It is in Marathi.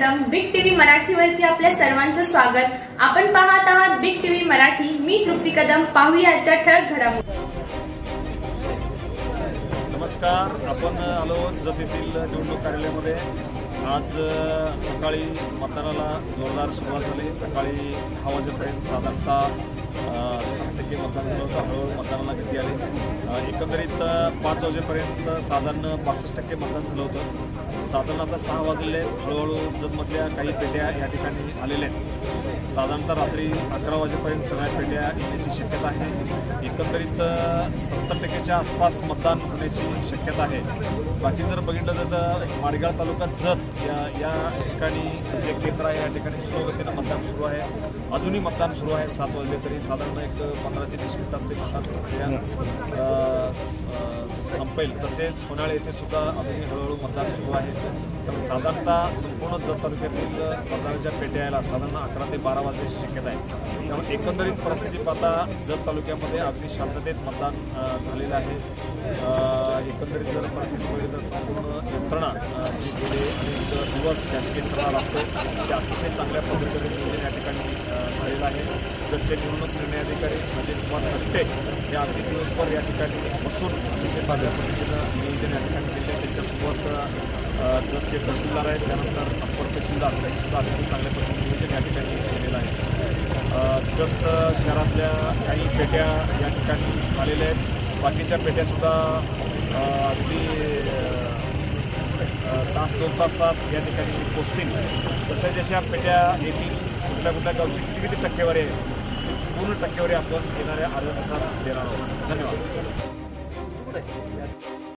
मराठीवरती आपल्या सर्वांचं स्वागत. आपण पाहत आहात बिग टीव्ही मराठी. मी तृप्ती कदम. पाहूया आजच्या ठळक घडामोडी. नमस्कार. आपण आलो जत येथील निवडणूक कार्यालयामध्ये. आज सकाळी मतदानाला जोरदार सुरुवात झाली. सकाळी दहा वाजेपर्यंत साधारणतः सहा टक्के मतदान झालं होतं. हळूहळू मतदानाला गती आली. एकंदरीत पाच वाजेपर्यंत साधारण पासष्ट टक्के मतदान झालं होतं. साधारण आता सहा वाजलेले आहेत. हळूहळू जतमधल्या काही पेट्या या ठिकाणी आलेल्या आहेत. साधारणतः रात्री अकरा वाजेपर्यंत सगळ्या पेट्या येण्याची शक्यता आहे. एकंदरीत सत्तर टक्क्याच्या आसपास मतदान होण्याची शक्यता आहे. बाकी जर बघितलं तर माडगाव तालुका जत या या ठिकाणी जे केंद्र आहे या ठिकाणी सुरू होते सुरू आहे. अजूनही मतदान सुरू आहे. सात वाजले तरी साधारण एक पंधरा ते वीस मिनिटात ते मतदान प्रक्रिया संपेल. तसेच सोनाळे येथे सुद्धा अजूनही हळूहळू मतदान सुरू आहे. तर साधारणतः संपूर्ण जत तालुक्यातील मतदानाच्या पेट्या यायला साधारण अकरा ते बारा वाजण्याची शक्यता आहे. त्यामुळे एकंदरीत परिस्थिती पाहता जत तालुक्यामध्ये अगदी शांततेत मतदान झालेलं आहे. एकंदरीत जर परिस्थिती पाहिली तर संपूर्ण यंत्रणा पुढे गेले अनेक दिवस शासकीय यंत्रणा लागतो ते म्हणजे अतिशय चांगल्या पद्धतीने निर्णय या ठिकाणी झालेला आहे. जतचे निवडणूक निर्णय अधिकारी अजित कुमार कष्टे हे अगदी दिवसभर या ठिकाणी बसून अतिशय चांगल्या पद्धतीनं नियोजन या ठिकाणी केले त्यांच्यासोबत अ, तहसीलदार आहेत. त्यानंतर अप्पर तहसीलदार सुद्धा अतिशय चांगल्या पद्धतीने नियोजन या ठिकाणी केलेलं आहे. जत शहरातल्या काही पेट्या या ठिकाणी आलेल्या आहेत. बाकीच्या पेट्यासुद्धा अगदी पाच दोन तास सात या ठिकाणी पोचतील तसेच जशा पेट्या येतील कुठल्या कुठल्या गावची किती किती टक्केवारी आहे पूर्ण टक्केवारी आपण येणाऱ्या आरोग्यानुसार देणार आहोत. धन्यवाद.